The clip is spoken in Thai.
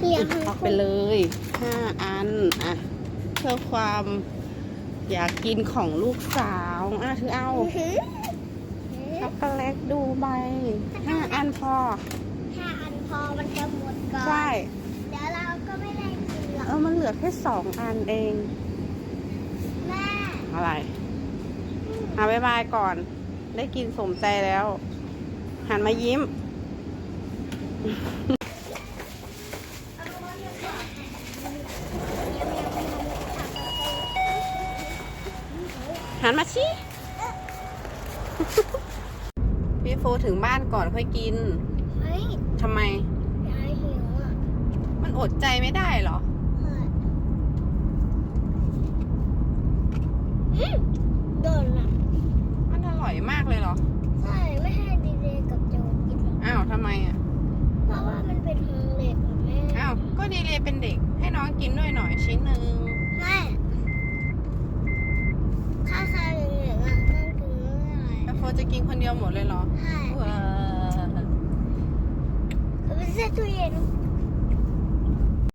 เอาไปเลยห้าอันอะเพื่อความอยากกินของลูกสาวอะถือเอาช็อกโกแลตดูใบห้าอันพอถ้าอันพอมันจะหมดก่อนใช่เดี๋ยวเราก็ไม่ได้กินหรอกเออมันเหลือแค่สองอันเองแม่อะไรอะบายบายก่อน ได้กินสมใจแล้ว หันมายิ้ม หันมาชิพี่โฟถึงบ้านก่อนค่อยกิน เฮ้ยทำไม ยายหิวอะมันอดใจไม่ได้เหรอ เฮ้ยอืมโดนอะมันอร่อยมากเลยเหรอ ใช่ไม่ให้ดีเดย์กับโจกินหรอกอ้าวทำไมอะ เพราะว่ามันเป็นของเด็กอะแม่อ้าว ก็ดีเลยเป็นเด็ก ให้น้องกินด้วยหน่อยชิ้นหนึ่ง แม่ถ้าใครอย่างเงี้ยอะต้องกินไม่ได้ แล้ว โฟจะกินคนเดียวหมดเลยเหรอ ใช่ว้าเอาไปใส่ตู้เย็น